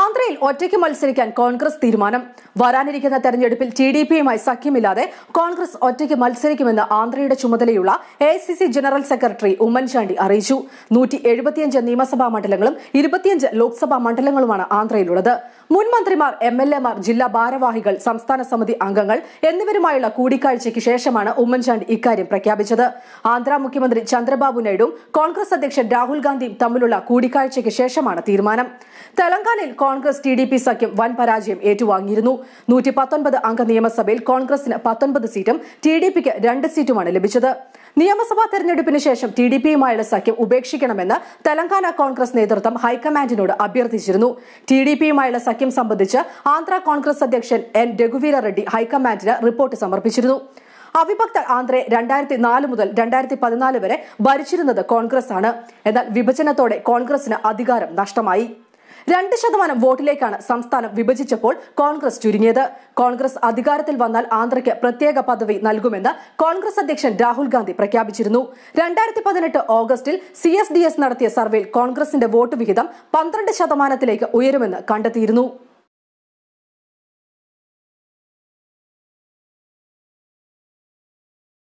ആന്ധ്രയിൽ ഒറ്റയ്ക്ക് മത്സരിക്കാൻ കോൺഗ്രസ് തീരുമാനം. വരാനിരിക്കുന്ന തെരഞ്ഞെടുപ്പിൽ ടി ഡി പിയുമായി സഖ്യമില്ലാതെ കോൺഗ്രസ് ഒറ്റയ്ക്ക് മത്സരിക്കുമെന്ന് ആന്ധ്രയുടെ ചുമതലയുള്ള A C C general secretary Oommen Chandy അറിയിച്ചു. നൂറ്റി എഴുപത്തിയഞ്ച് നിയമസഭാ മണ്ഡലങ്ങളും ഇരുപത്തിയഞ്ച് ലോക്സഭാ മണ്ഡലങ്ങളുമാണ് ആന്ധ്രയിലുള്ളത്. മുൻ മന്ത്രിമാർ എം എൽ എമാർ ജില്ലാ ഭാരവാഹികൾ സംസ്ഥാന സമിതി അംഗങ്ങൾ എന്നിവരുമായുള്ള കൂടിക്കാഴ്ചയ്ക്ക് ശേഷമാണ് ഉമ്മൻചാണ്ടി ഇക്കാര്യം പ്രഖ്യാപിച്ചത്. ആന്ധ്ര മുഖ്യമന്ത്രി ചന്ദ്രബാബു നായിഡുവും കോൺഗ്രസ് അധ്യക്ഷൻ രാഹുൽ ഗാന്ധിയും തമ്മിലുള്ള കൂടിക്കാഴ്ചയ്ക്ക് ശേഷമാണ് തീരുമാനം. തെലങ്കാനയിൽ കോൺഗ്രസ് ടി ഡി പി സഖ്യം വൻ പരാജയം ഏറ്റുവാങ്ങിയിരുന്നു. നൂറ്റി പത്തൊൻപത് അംഗ നിയമസഭയിൽ കോൺഗ്രസിന് പത്തൊൻപത് സീറ്റും ടി ഡി പിക്ക് രണ്ട് സീറ്റുമാണ് ലഭിച്ചത്. നിയമസഭാ തെരഞ്ഞെടുപ്പിന് ശേഷം ടി ഡി പിയുമായുള്ള സഖ്യം ഉപേക്ഷിക്കണമെന്ന് തെലങ്കാന കോൺഗ്രസ് നേതൃത്വം ഹൈക്കമാൻഡിനോട് അഭ്യർത്ഥിച്ചിരുന്നു. ടി ഡി പിയുമായുള്ള സഖ്യം സംബന്ധിച്ച് ആന്ധ്ര കോൺഗ്രസ് അധ്യക്ഷൻ എൻ. രഘുവീര റെഡ്ഡി ഹൈക്കമാൻഡിന് റിപ്പോർട്ട് സമർപ്പിച്ചിരുന്നു. അവിഭക്ത ആന്ധ്രയെ രണ്ടായിരത്തി നാല് മുതൽ രണ്ടായിരത്തി പതിനാല് വരെ ഭരിച്ചിരുന്നത് കോൺഗ്രസ് ആണ് എന്നാൽ വിഭജനത്തോടെ കോൺഗ്രസിന് അധികാരം നഷ്ടമായി. രണ്ട് ശതമാനം വോട്ടിലേക്കാണ് സംസ്ഥാനം വിഭജിച്ചപ്പോൾ കോൺഗ്രസ് ചുരുങ്ങിയത്. കോൺഗ്രസ് അധികാരത്തിൽ വന്നാൽ ആന്ധ്രയ്ക്ക് പ്രത്യേക പദവി നൽകുമെന്ന് കോൺഗ്രസ് അധ്യക്ഷൻ രാഹുൽ ഗാന്ധി പ്രഖ്യാപിച്ചിരുന്നു. രണ്ടായിരത്തി പതിനെട്ട് ഓഗസ്റ്റിൽ സി എസ് ഡി എസ് നടത്തിയ സർവേയിൽ കോൺഗ്രസിന്റെ വോട്ട് വിഹിതം പന്ത്രണ്ട് ശതമാനത്തിലേക്ക് ഉയരുമെന്ന് കണ്ടെത്തിയിരുന്നു.